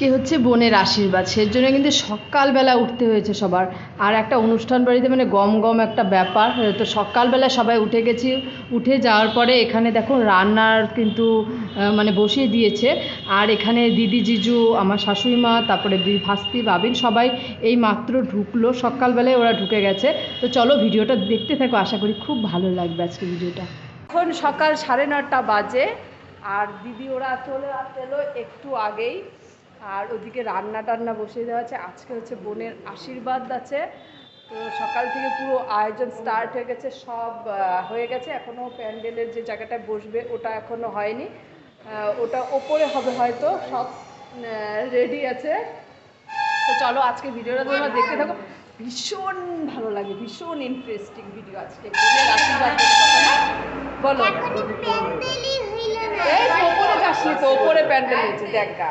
কে হচ্ছে বোনের আশীর্বাদ। সের জন্য কিন্তু সকালবেলা উঠতে হয়েছে সবার। আর একটা অনুষ্ঠান বাড়িতে মানে গম গম একটা ব্যাপার। তো সকালবেলা সবাই উঠে গেছি, উঠে যাওয়ার পরে এখানে দেখো রান্নার কিন্তু মানে বসিয়ে দিয়েছে। আর এখানে দিদি জিজু, আমার শাশুড়ি মা, তারপরে ভাস্তি, বাবিন সবাই এই মাত্র ঢুকলো। সকালবেলায় ওরা ঢুকে গেছে। তো চলো ভিডিওটা দেখতে থাকো, আশা করি খুব ভালো লাগবে আজকে ভিডিওটা। এখন সকাল সাড়ে নটা বাজে। আর দিদি ওরা চলে এলো একটু আগেই। আর ওদিকে রান্না টান্না বসিয়ে দেওয়া আছে। আজকে হচ্ছে বোনের আশীর্বাদ আছে। তো সকাল থেকে পুরো আয়োজন স্টার্ট হয়ে গেছে সব হয়ে গেছে। এখনও প্যান্ডেলের যে জায়গাটায় বসবে ওটা এখনও হয়নি। ওটা ওপরে হবে হয়তো সব রেডি আছে। তো চলো আজকে ভিডিওটা তোমরা দেখতে থাকো। ভীষণ ভালো লাগে ভীষণ ইন্টারেস্টিং ভিডিও আজকে। বোনের আশীর্বাদ বলে। ওপরে যাসনি তো ওপরে প্যান্ডেল হয়েছে দেখি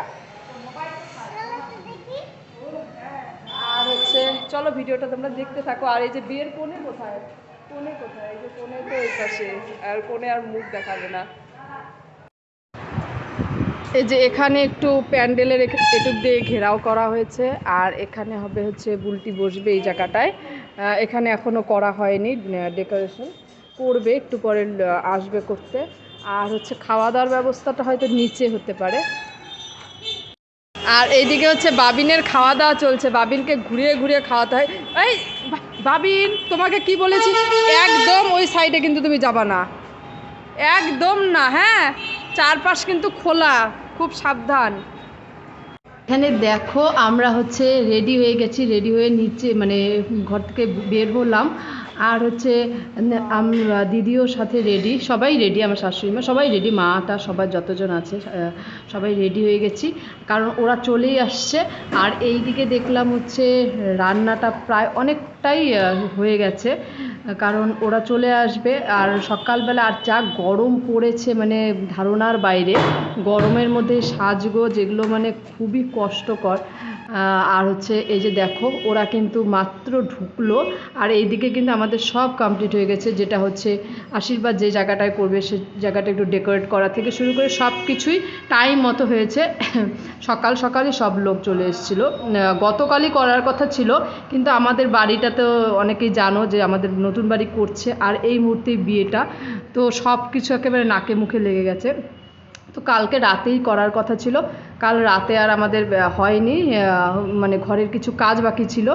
হচ্ছে চলো ভিডিওটা তোমরা দেখতে থাকো। আর এই যে বিয়ের কোণে কোথায়? কোণে কোথায়? এই যে তো আর কোণে আর মুখ দেখাবে না। এই যে এখানে একটু প্যান্ডেলের এটুক দিয়ে ঘেরাও করা হয়েছে। আর এখানে হবে হচ্ছে বুলটি বসবে এই জায়গাটায়। এখানে এখনও করা হয়নি ডেকোরেশন। করবে একটু পরে আসবে করতে। আর হচ্ছে খাওয়া দাওয়ার ব্যবস্থাটা হয়তো নিচে হতে পারে। আর এইদিকে হচ্ছে বাবিনের খাওয়া দাওয়া চলছে। বাবিনকে ঘুরিয়ে ঘুরিয়ে খাওয়াতে হয়। এই বাবিন, তোমাকে কি বলেছি? একদম ওই সাইডে কিন্তু তুমি যাবা না। একদম না হ্যাঁ? চারপাশ কিন্তু খোলা, খুব সাবধান। এখানে দেখো, আমরা হচ্ছে রেডি হয়ে গেছি রেডি হয়ে নিচে মানে ঘর থেকে বের হলাম। আর হচ্ছে আমরা দিদিও সাথে রেডি সবাই রেডি আমার শাশুড়ি মা, সবাই রেডি মাটা সবাই যতজন আছে সবাই রেডি হয়ে গেছি। কারণ ওরা চলেই আসছে। আর এই দিকে দেখলাম হচ্ছে রান্নাটা প্রায় অনেকটাই হয়ে গেছে। কারণ ওরা চলে আসবে, আর সকালবেলা আর যা গরম পড়েছে মানে ধারণার বাইরে, গরমের মধ্যে সাজগোজ, এগুলো মানে খুবই কষ্টকর। আর হচ্ছে এই যে দেখো, ওরা কিন্তু মাত্র ঢুকলো, আর এইদিকে কিন্তু আমাদের সব কমপ্লিট হয়ে গেছে, যেটা হচ্ছে আশীর্বাদ যে জায়গাটায় করবে, সে জায়গাটা একটু ডেকোরেট করা থেকে শুরু করে সব কিছুই টাইম মতো হয়েছে। সকাল সকালই সব লোক চলে এসেছিল। গতকালই করার কথা ছিল, কিন্তু আমাদের বাড়িটা তো অনেকেই জানো যে আমাদের নতুন বাড়ি করছে, আর এই মুহূর্তে বিয়েটা, তো সব কিছু একেবারে নাকে মুখে লেগে গেছে। তো কালকে রাতেই করার কথা ছিল। কাল রাতে আর আমাদের হয়নি মানে ঘরের কিছু কাজ বাকি ছিল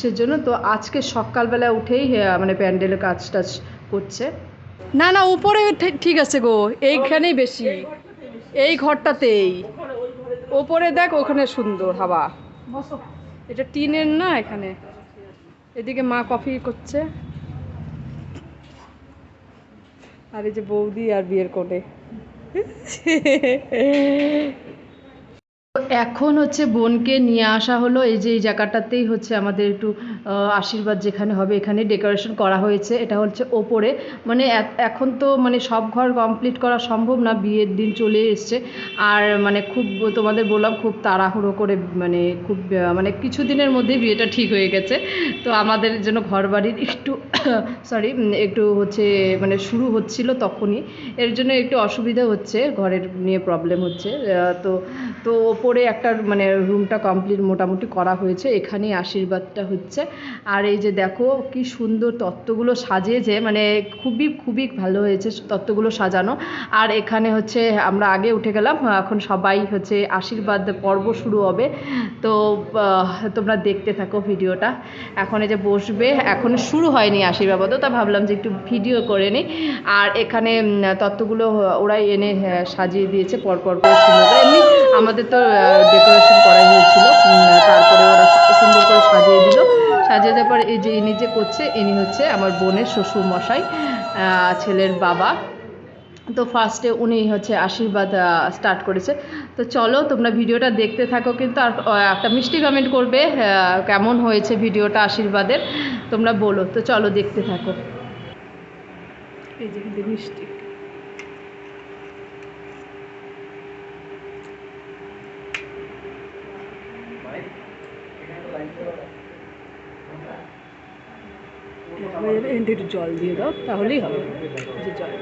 সেজন্য। তো আজকে সকালবেলা উঠেই মানে প্যান্ডেলের কাজ টাজ করছে। না না, উপরে ঠিক আছে গো, এইখানেই বেশি। এই ঘরটাতেই। ওপরে দেখ, ওখানে সুন্দর, হাওয়া। এটা টিনের না এখানে? এদিকে মা কফি করছে। আর এই যে বৌদি আর বিয়ের কোণে। 嘿嘿嘿嘿 এখন হচ্ছে বোনকে নিয়ে আসা হলো, এই যে এই জায়গাটাতেই হচ্ছে আমাদের একটু আশীর্বাদ যেখানে হবে এখানে ডেকোরেশন করা হয়েছে, এটা হচ্ছে ওপরে। মানে এখন তো মানে সব ঘর কমপ্লিট করা সম্ভব না, বিয়ের দিন চলে এসছে। আর মানে খুব তোমাদের বললাম, খুব তাড়াহুড়ো করে মানে খুব মানে কিছু দিনের মধ্যেই বিয়েটা ঠিক হয়ে গেছে। তো আমাদের জন্য ঘর বাড়ির একটু সরি একটু হচ্ছে মানে শুরু হচ্ছিল তখনই। এর জন্য একটু অসুবিধা হচ্ছে, ঘরের নিয়ে প্রবলেম হচ্ছে। তো তো ওপরে একটা মানে রুমটা কমপ্লিট মোটামুটি করা হয়েছে। এখানেই আশীর্বাদটা হচ্ছে। আর এই যে দেখো, কি সুন্দর তত্ত্বগুলো সাজিয়েছে। মানে খুবই খুবই ভালো হয়েছে তত্ত্বগুলো সাজানো। আর এখানে হচ্ছে আমরা আগে উঠে গেলাম, এখন সবাই হচ্ছে আশীর্বাদ পর্ব শুরু হবে। তো তোমরা দেখতে থাকো ভিডিওটা। এখন এই যে বসবে, এখন শুরু হয়নি আশীর্বাদ। তা ভাবলাম যে একটু ভিডিও করে নিই। আর এখানে তত্ত্বগুলো ওরাই এনে সাজিয়ে দিয়েছে, পরপর করে করে। এমনি আমাদের তো ডেকোরেশন করা হয়েছিল। তারপরে ওরা সুন্দর করে সাজিয়ে দিল। সাজিয়ে দেওয়ার পর এই যে ইনি যে করছে, ইনি হচ্ছে আমার বোনের শ্বশুর মশাই ছেলের বাবা। তো ফার্স্টে উনি হচ্ছে আশীর্বাদ স্টার্ট করেছে। তো চলো, তোমরা ভিডিওটা দেখতে থাকো কিন্তু আর একটা মিষ্টি কমেন্ট করবে কেমন হয়েছে ভিডিওটা আশীর্বাদের, তোমরা বলো। তো চলো দেখতে থাকো। এই যে মিষ্টি। এন্ড একটু জল দিয়ে দাও তাহলেই হবে যে জল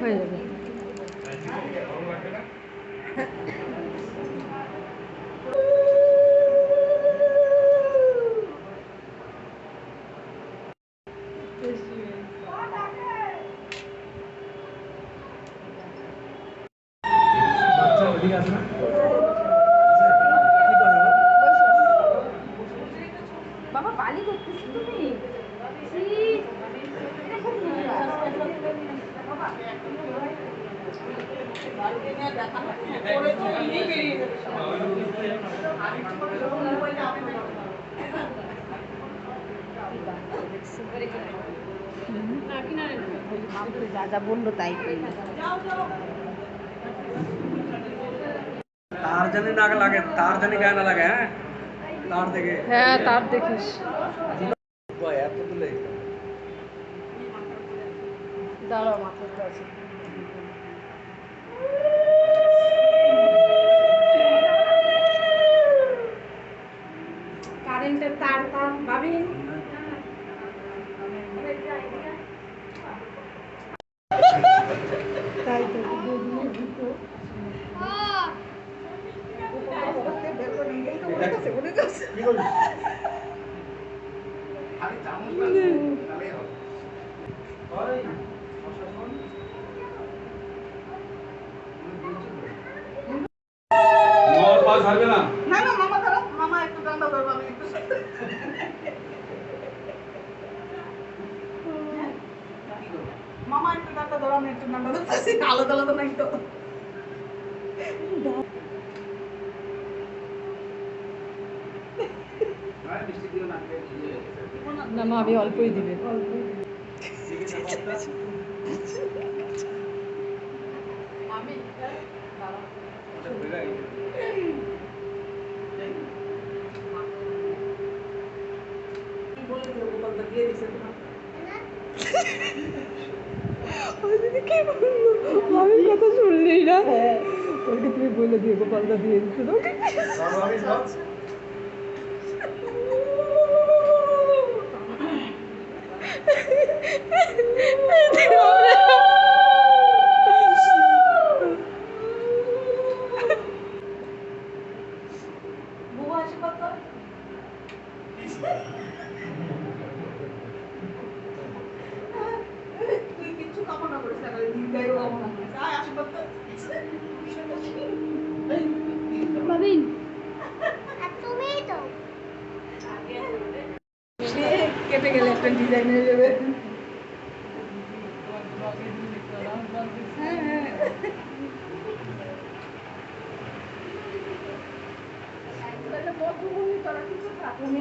হয়ে যাবে Thank you. আছে না বাবা পানি করতেছি তুমি যা যা বলল তাই করল তার জানি না লাগে তার জানি গায়ে না লাগে হ্যাঁ তার থেকে হ্যাঁ তার দেখিস বাহ, এত তুলে দাঁড়াও মাথাটা আছে কারেন্টের তার তার ভাবি তাই তো কি করবি ওই, প্রশাসন। মামার পা ছাড়বে না না না মামা দাঁড়াও মামা একটু ঠান্ডা করব আমি একটু মামা একটু ঠান্ডা ধরো আমি একটু ঠান্ডা ধরতেছি আলাদা আলাদা নাই তো না মা আমি অল্পই দিবে। আমি? কথা শুনলি না? ওকে তুমি বলে দিয়ে গোপালদা দিয়ে দিতে। করিস আয় আসে কত ভাবিন আর তুমি তো কেটে গেলে একটা ডিজাইন হয়ে যাবে তুমি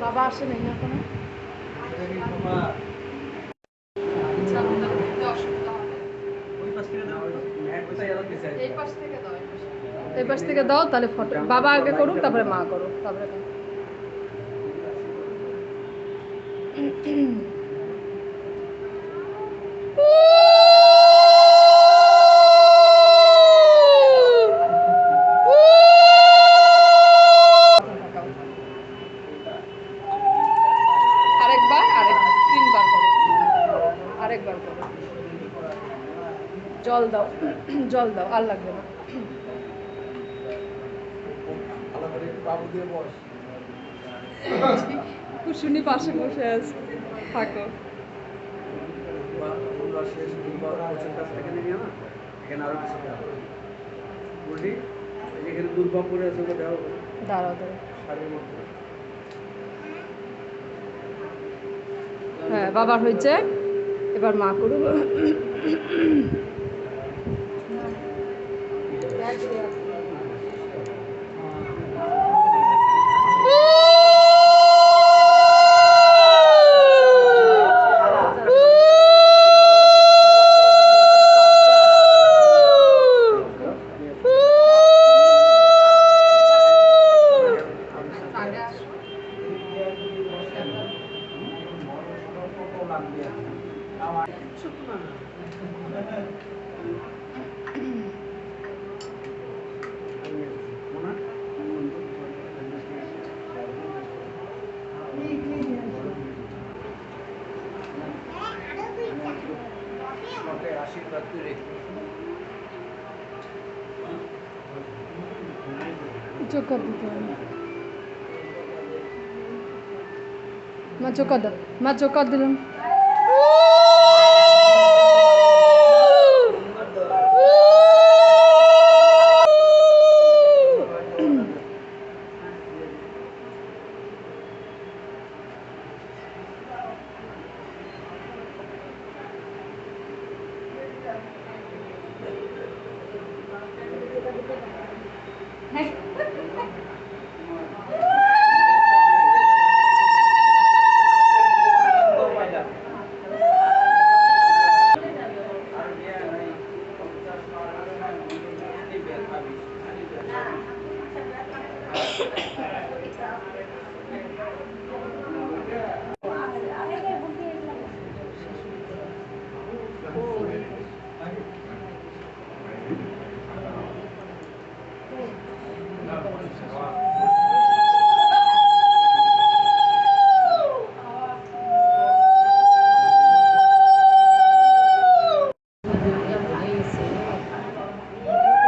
বাবা আসে নাই এখনও এই পাশ থেকে দাও তাহলে ফটো বাবা আগে করুক তারপরে মা করুক তারপরে জল দাও, আর লাগবে না। কুসুনি পাশে বসে আছে, থাকো। হ্যাঁ বাবার হয়েছে, এবার মা করুক। মা চোখা দাও মা চোখা দিলাম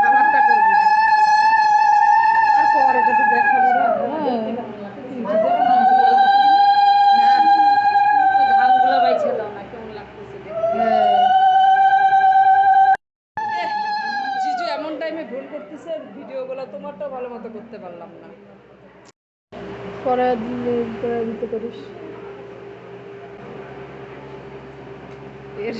আমারটা করবি না আর পর এটা তো দেখাবো না ধানগুলো বাইছে দাও না কেমন লাগতেছে দেখতে। হ্যাঁ। জিজু এমন টাইমে ভুল করতেছে ভিডিওগুলো তোমারটাও ভালো মতো করতে পারলাম না করা দিলে করা দিতে পারিস এর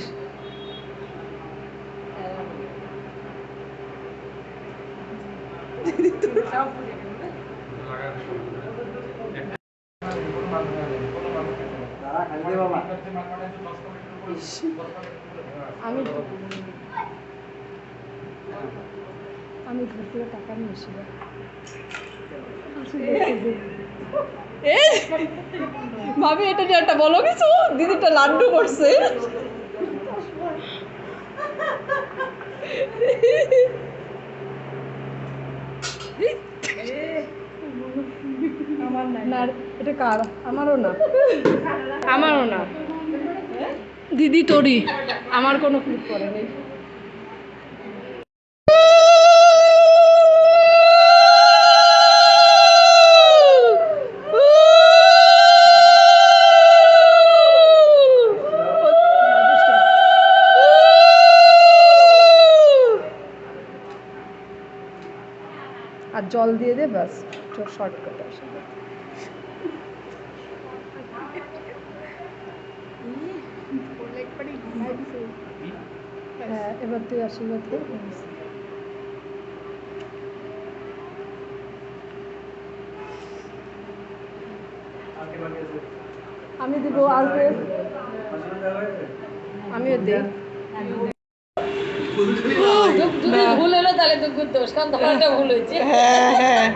আমি আমি ঘর থেকে টাকা নিয়ে এসি ভাবি এটা যে একটা বলো কিছু? দিদিটা লাড্ডু করছে। আমার না এটা কার? আমারও না। আমারও না। দিদি তোরই। আমার কোনো ক্লিক করে নেই আর জল দিয়ে দে ব্যাস শর্টকাট আসবে হ্যাঁ এবার তুই আশীর্বাদ কর আমি দিব আর আমিও দিই। ভুল হলো তাহলে তো গুড দোষ কারণ ভুল হয়েছে। হ্যাঁ হ্যাঁ।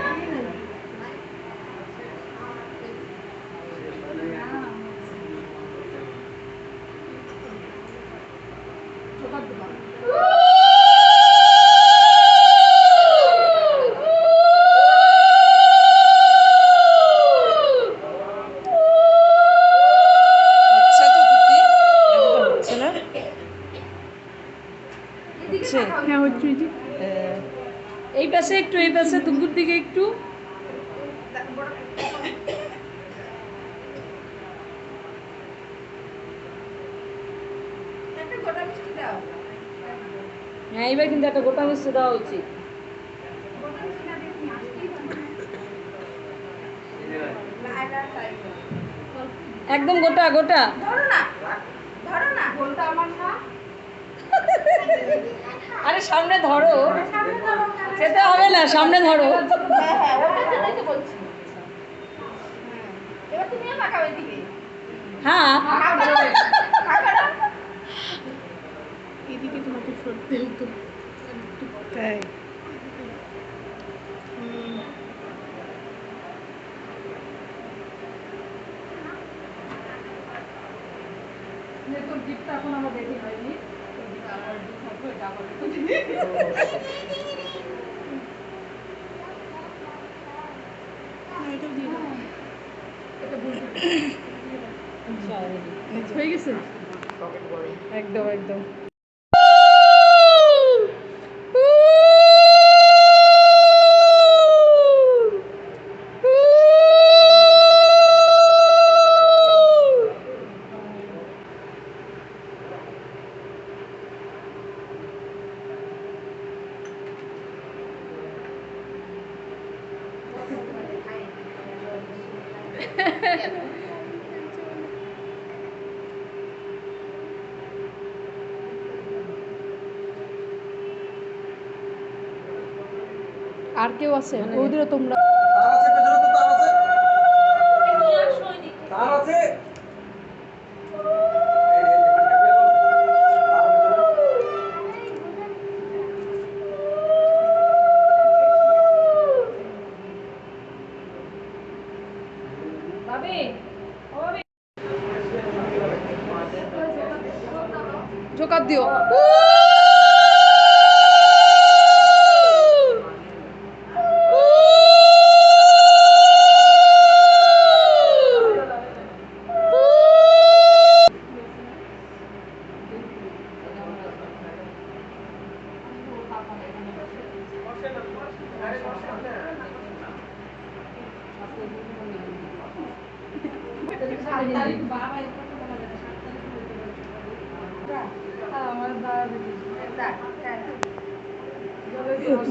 হ্যাঁ হচ্ছে হ্যাঁ এই পাশে একটু এই পাশে দুপুর দিকে একটু। হ্যাঁ এবার কিন্তু একটা গোটা মিষ্টি দেওয়া উচিত। একদম গোটা গোটা। আরে সামনে ধরো। খেতে হবে না সামনে ধরো। হ্যাঁ তাই তোর গিফটটা এখন আমার রেডি হয়নি। একদম একদম আর কেউ আছে? বৌদিরা তোমরা তার আছে পেছনে তো তার আছে তার আছে ভাবি জোকার দিও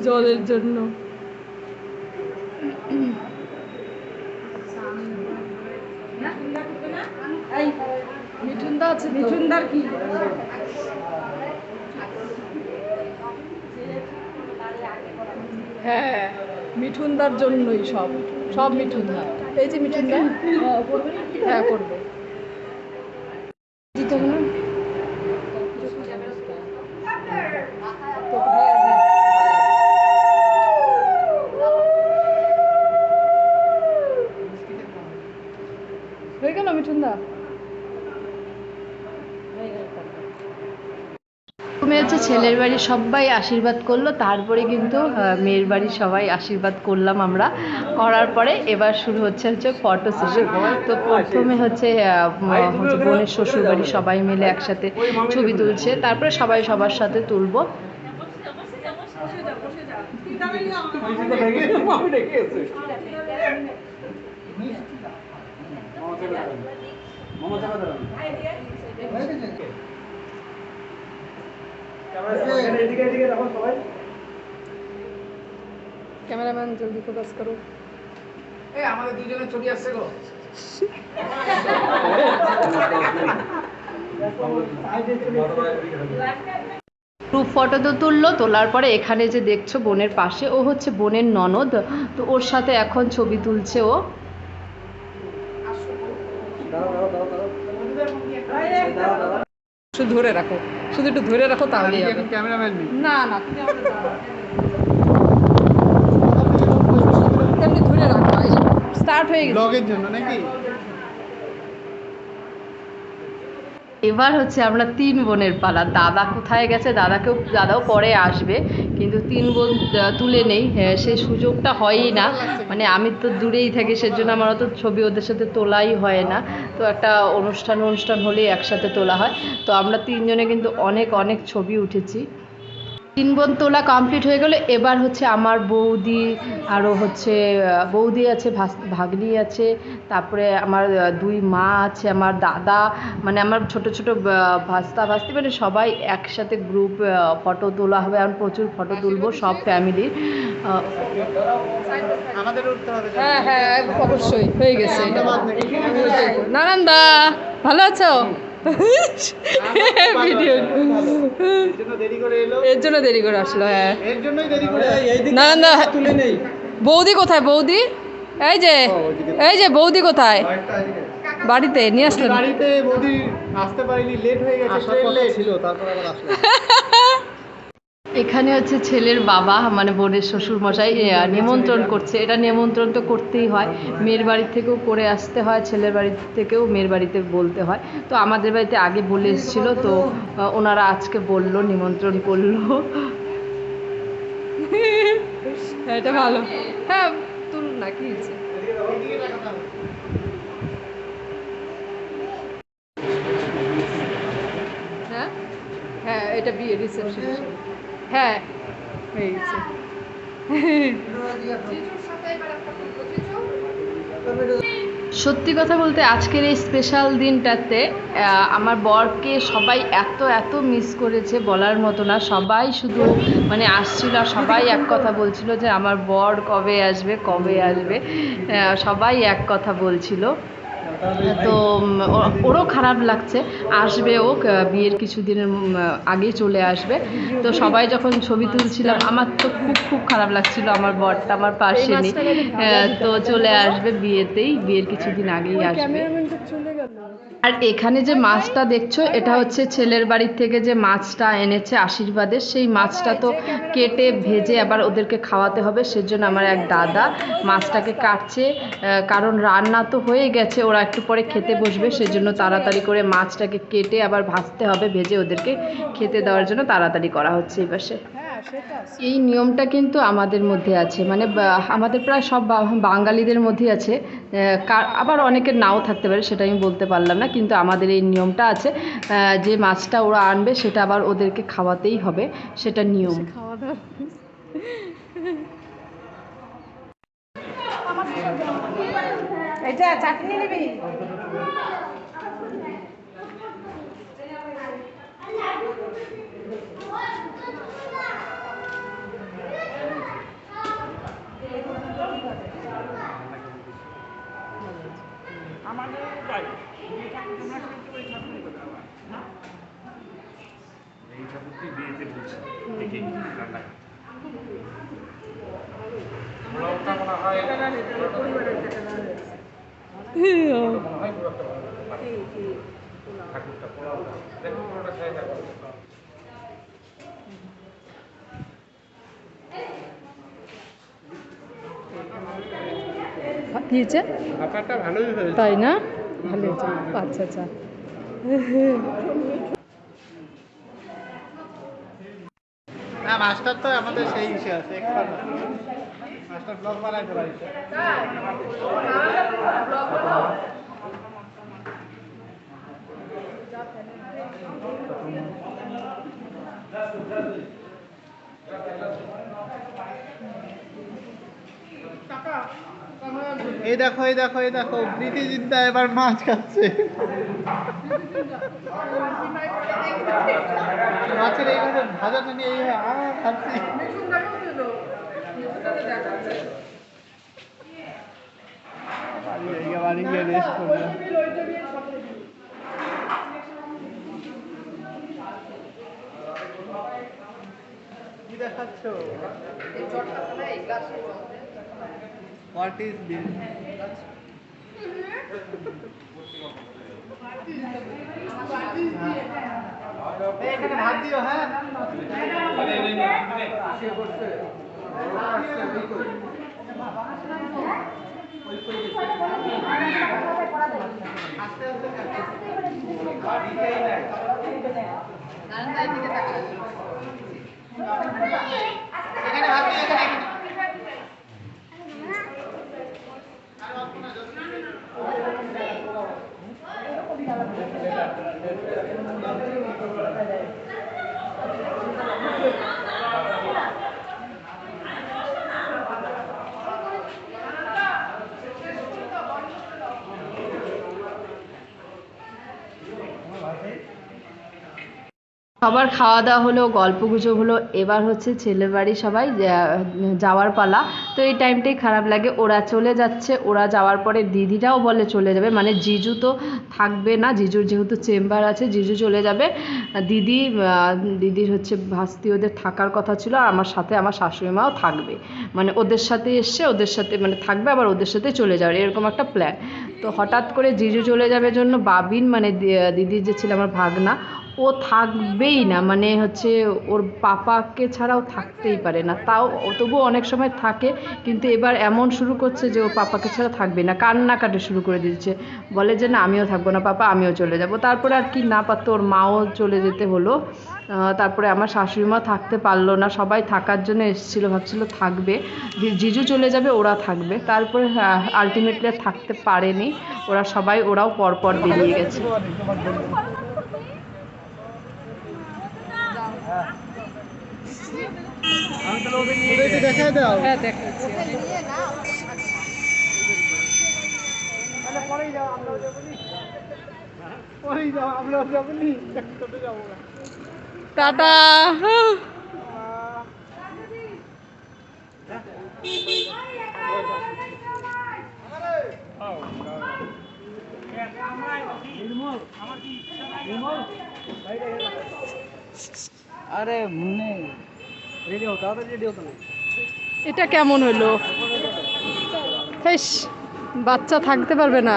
জলের জন্য। মিঠুনদা আছে মিঠুনদার কি? হ্যাঁ মিঠুনদার জন্যই সব সব মিঠুনদা এই যে মিঠুনদা হ্যাঁ করবে। দিতে হবে। হয়ে গেল মিঠুনদা? হচ্ছে ছেলের বাড়ির সবাই আশীর্বাদ করল, তারপরে কিন্তু মেয়ের বাড়ির সবাই আশীর্বাদ করলাম আমরা। করার পরে এবার শুরু হচ্ছে হচ্ছে ফটো সেশন। তো প্রথমে হচ্ছে বোনের শ্বশুর বাড়ি সবাই মিলে একসাথে ছবি তুলছে, তারপরে সবাই সবার সাথে তুলবো। আমি ডেকে এসে মামা চাপা দাঁড়ান এদিকে এদিকে দেখো সবাই ক্যামেরাম্যান জলদি ফোকাস করো। এই আমাদের দুজনের ছবি আসছে গো। গ্রুপ ফটো তো তুললো তোলার পরে এখানে যে দেখছ বোনের পাশে ও হচ্ছে বোনের ননদ। তো ওর সাথে এখন ছবি তুলছে ও দাঁড়াও দাঁড়াও দাঁড়াও দাঁড়াও দাঁড়াও শুধু ধরে রাখো। শুধু একটু ধরে রাখো তাহলেই হবে। না না তুমি এমনি ধরে রাখো স্টার্ট হয়ে গেছে। ব্লগের জন্য নাকি? এবার হচ্ছে আমরা তিন বোনের পালা। দাদা কোথায় গেছে? দাদাকেও দাদাও পরে আসবে। কিন্তু তিন বোন তুলে নেই। সে সেই সুযোগটা হয়ই না। মানে আমি তো দূরেই থাকি, সেজন্য আমার অত ছবি ওদের সাথে তোলাই হয় না। তো একটা অনুষ্ঠান অনুষ্ঠান হলেই একসাথে তোলা হয়। তো আমরা তিনজনে কিন্তু অনেক অনেক ছবি উঠেছি। তিন বোন তোলা কমপ্লিট হয়ে গেলে। এবার হচ্ছে আমার বৌদি আরও হচ্ছে বৌদি আছে ভাগ্নি আছে তারপরে আমার দুই মা আছে আমার দাদা মানে আমার ছোট ছোট ভাস্তা ভাস্তি মানে সবাই একসাথে গ্রুপ ফটো তোলা হবে। আর প্রচুর ফটো তুলবো সব ফ্যামিলির হ্যাঁ হ্যাঁ অবশ্যই হয়ে গেছে। নারায়ণ দা ভালো আছো? ভিডিও। এর জন্য দেরি করে এলো এর জন্য দেরি করে আসলো। হ্যাঁ এর জন্যই দেরি করে নারায়ণ দা তুলে নেই। বৌদি কোথায় বৌদি? এই যে এই যে বৌদি কোথায়? বাড়িতে নিয়ে আসলেন। বাড়িতে বৌদি আসতে পারিনি লেট হয়ে গেছে ছিল তারপর আবার আসলো। এখানে হচ্ছে ছেলের বাবা মানে বোনের শ্বশুর মশাই নিমন্ত্রণ করছে। এটা নিমন্ত্রণ তো করতেই হয়। মেয়ের বাড়ি থেকেও করে আসতে হয় ছেলের বাড়ি থেকেও মেয়ের বাড়িতে বলতে হয়। তো আমাদের বাড়িতে আগে বলে এসেছিল তো ওনারা আজকে বলল নিমন্ত্রণ করল। এটা ভালো। হ্যাঁ তুলুন না কি হ্যাঁ? হ্যাঁ এটা বিয়ে রিসেপশন হ্যাঁ হয়ে গেছে সত্যি কথা বলতে আজকের এই স্পেশাল দিনটাতে আমার বরকে সবাই এত এত মিস করেছে বলার মতো না। সবাই শুধু মানে আসছিল, সবাই এক কথা বলছিল যে আমার বর কবে আসবে কবে আসবে। সবাই এক কথা বলছিল। তো ওরও খারাপ লাগছে। আসবে ও বিয়ের কিছুদিনের আগেই চলে আসবে। তো সবাই যখন ছবি তুলছিলাম আমার তো খুব খুব খারাপ লাগছিল। আমার বরটা আমার পাশে নেই। তো চলে আসবে বিয়েতেই বিয়ের কিছুদিন আগেই আসবে। আর এখানে যে মাছটা দেখছ এটা হচ্ছে ছেলের বাড়ির থেকে যে মাছটা এনেছে আশীর্বাদের সেই মাছটা তো কেটে ভেজে আবার ওদেরকে খাওয়াতে হবে। সেজন্য আমার এক দাদা মাছটাকে কাটছে। কারণ রান্না তো হয়ে গেছে ওরা একটু পরে খেতে বসবে, সেজন্য তাড়াতাড়ি করে মাছটাকে কেটে আবার ভাজতে হবে, ভেজে ওদেরকে খেতে দেওয়ার জন্য তাড়াতাড়ি করা হচ্ছে এই পাশে। এই নিয়মটা কিন্তু আমাদের মধ্যে আছে মানে আমাদের প্রায় সব বাঙালিদের মধ্যে আছে। আবার অনেকের নাও থাকতে পারে, সেটা আমি বলতে পারলাম না, কিন্তু আমাদের এই নিয়মটা আছে যে মাছটা ওরা আনবে, সেটা আবার ওদেরকে খাওয়াতেই হবে, সেটা নিয়ম। এটা চাটনি নিবি? আমাদের এই ঠাকুরটি বিয়েতে বলছে দেখি রান্না পোলাওটা মনে হয় পরিবারের যেটা রান্না হয়েছে। মনে হয় পুরো একটা ভালো ঠাকুরটা দেখো দিয়েছে? তাই না? ভালো হয়েছে। আচ্ছা আচ্ছা। না মাস্টার তো আমাদের সেই ইসে আছে মাস্টার ব্লগ বানাইতে পারিছে এই দেখো এই দেখো এই দেখো প্রীতি চিন্তা এবার মাছ খাচ্ছে। মাছের এইভাবে ভাজাটা নিয়ে এইভাবে আ খাচ্ছি। বাড়ি গিয়ে বাড়ি গিয়ে রেস্ট করব কি দেখাচ্ছ হোয়াট ইজ দিস এখানে ভাত দিও হ্যাঁ এখানে ভাত দিও সবার খাওয়া দাওয়া হলো গল্প গুজব হলো, এবার হচ্ছে ছেলে বাড়ি সবাই যাওয়ার পালা। তো এই টাইমটাই খারাপ লাগে। ওরা চলে যাচ্ছে, ওরা যাওয়ার পরে দিদিরাও বলে চলে যাবে। মানে জিজু তো থাকবে না, জিজুর যেহেতু চেম্বার আছে, জিজু চলে যাবে। দিদি দিদির হচ্ছে ভাস্তি ওদের থাকার কথা ছিল, আর আমার সাথে আমার শাশুড়ি মাও থাকবে। মানে ওদের সাথে এসছে, ওদের সাথে মানে থাকবে, আবার ওদের সাথে চলে যাবে। এরকম একটা প্ল্যান তো হঠাৎ করে জিজু চলে যাবে জন্য বাবিন মানে দিদির যে ছিল, আমার ভাগনা ও থাকবেই না মানে হচ্ছে ওর পাপাকে ছাড়াও থাকতেই পারে না। তাও তবুও অনেক সময় থাকে, কিন্তু এবার এমন শুরু করছে যে ও পাপাকে ছাড়া থাকবে না, কান্নাকাটি শুরু করে দিচ্ছে বলে যে, না, আমিও থাকব না, পাপা, আমিও চলে যাব। তারপরে আর কি, না পারতো ওর মাও চলে যেতে হলো। তারপরে আমার শাশুড়ি মা থাকতে পারল না, সবাই থাকার জন্য এসেছিল, ভাবছিল থাকবে। জিজু চলে যাবে, ওরা থাকবে। তারপরে আলটিমেটলি থাকতে পারেনি। ওরা সবাই, ওরাও পরপর বেরিয়ে গেছে। দেখায় দাও হ্যাঁ দেখাচ্ছি ওই যাও নি ওই যাও আমরাও যাব নি যাব টাটা। আরে মুন্নে রেডি হবে রেডি এটা কেমন হলো? হেস, বাচ্চা থাকতে পারবে না।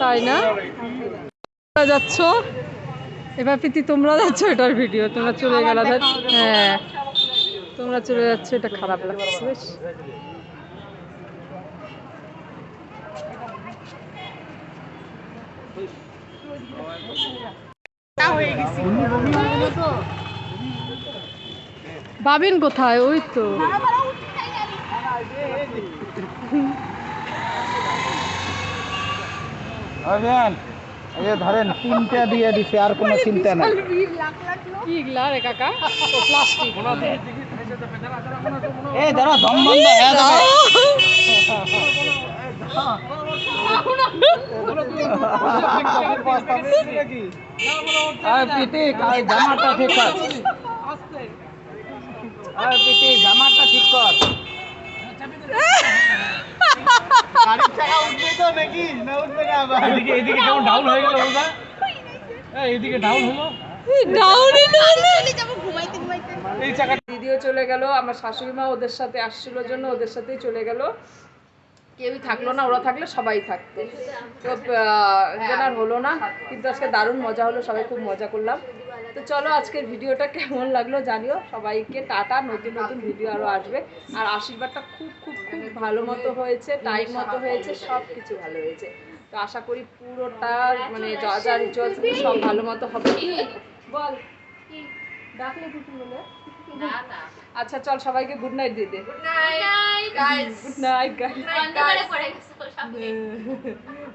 তাই না? যাচ্ছ? এবার প্রীতি তোমরা যাচ্ছ, এটার ভিডিও তোমরা চলে গেল হ্যাঁ। তোমরা চলে যাচ্ছ, এটা খারাপ লাগছে, বেশ। বাবিন কোথায়? ওই তো। ধরেন তিনটা দিয়ে দিছে আর কোনো চিন্তা নাই। কি রে কাকা? প্লাস্টিক দাঁড়া দম বন্ধ হয়ে জামাটা ঠিক কর জামাটা ঠিক কর গাড়ির চাকা উঠবে তো নাকি না উঠবে না আবার এদিকে এদিকে কেমন ডাউন হয়ে গেল বলবা এইদিকে ডাউন হলো এই চাকা দিদিও চলে গেল আমার শাশুড়ি মা ওদের সাথে আসছিল জন্য ওদের সাথেই চলে গেল। কেউই থাকল না ওরা থাকলে সবাই থাকতো। তো যেন আর হলো না? কিন্তু আজকে দারুণ মজা হলো সবাই খুব মজা করলাম। তো চলো আজকের ভিডিওটা কেমন লাগল জানিও। সবাইকে টাটা নতুন নতুন ভিডিও আরও আসবে। আর আশীর্বাদটা খুব খুব খুব ভালো মতো হয়েছে টাইম মতো হয়েছে সব কিছু ভালো হয়েছে। তো আশা করি পুরোটা মানে যা যা রিচুয়ালস সব ভালো মতো হবে। বল। ডাকলে কিছু বলে? আচ্ছা চল সবাইকে গুড নাইট দিয়ে দে। Good night guys good night guys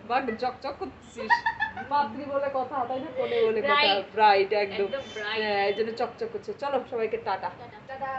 but চকচক করছিস। পাত্রী বলে কথা তাই না? কোলে বলে কথা। ব্রাইট একদম। হ্যাঁ এই জন্য চকচক করছে। চলো সবাইকে টাটা টাটা।